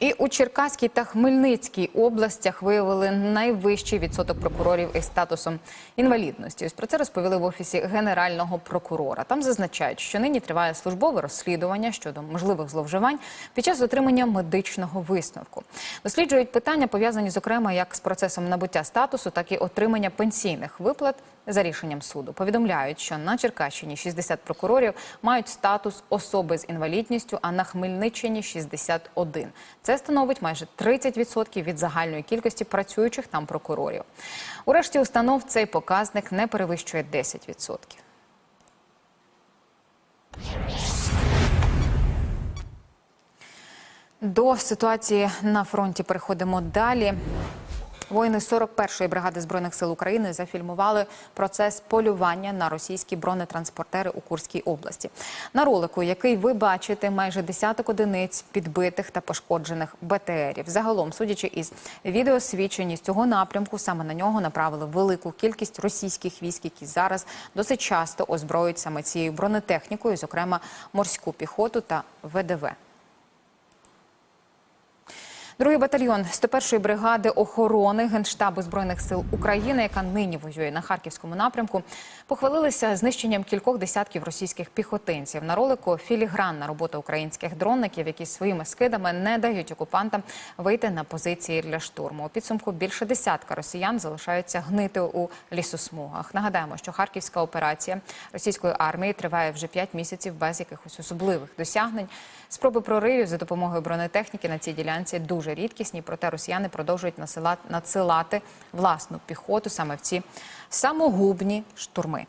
І у Черкаській та Хмельницькій областях виявили найвищий відсоток прокурорів із статусом інвалідності. Ось про це розповіли в офісі генерального прокурора. Там зазначають, що нині триває службове розслідування щодо можливих зловживань під час отримання медичного висновку. Досліджують питання пов'язані зокрема як з процесом набуття статусу, так і отримання пенсійних виплат за рішенням суду. Повідомляють, що на Черкащині 60 прокурорів мають статус особи з інвалідністю, а на Хмельниччині 61. Це становить майже 30% від загальної кількості працюючих там прокурорів. Урешті установ цей показник не перевищує 10%. До ситуації на фронті переходимо далі. Воїни 41-ї бригади збройних сил України зафільмували процес полювання на російські бронетранспортери у Курській області. На ролику, який ви бачите, майже десяток одиниць підбитих та пошкоджених БТРів. Загалом, судячи із відеосвідчень з цього напрямку, саме на нього направили велику кількість російських військ, які зараз досить часто озброюють саме цією бронетехнікою, зокрема морську піхоту та ВДВ. Другий батальйон 101-ї бригади охорони Генштабу збройних сил України, яка нині воює на харківському напрямку, похвалилися знищенням кількох десятків російських піхотинців. На ролику філігранна робота українських дронників, які своїми скидами не дають окупантам вийти на позиції для штурму. У підсумку більше десятка росіян залишаються гнити у лісосмугах. Нагадаємо, що харківська операція російської армії триває вже 5 місяців без якихось особливих досягнень. Спроби проривів за допомогою бронетехніки на цій ділянці дуже рідкісні, проте росіяни продовжують насилати, надсилати власну піхоту саме в ці самогубні штурми.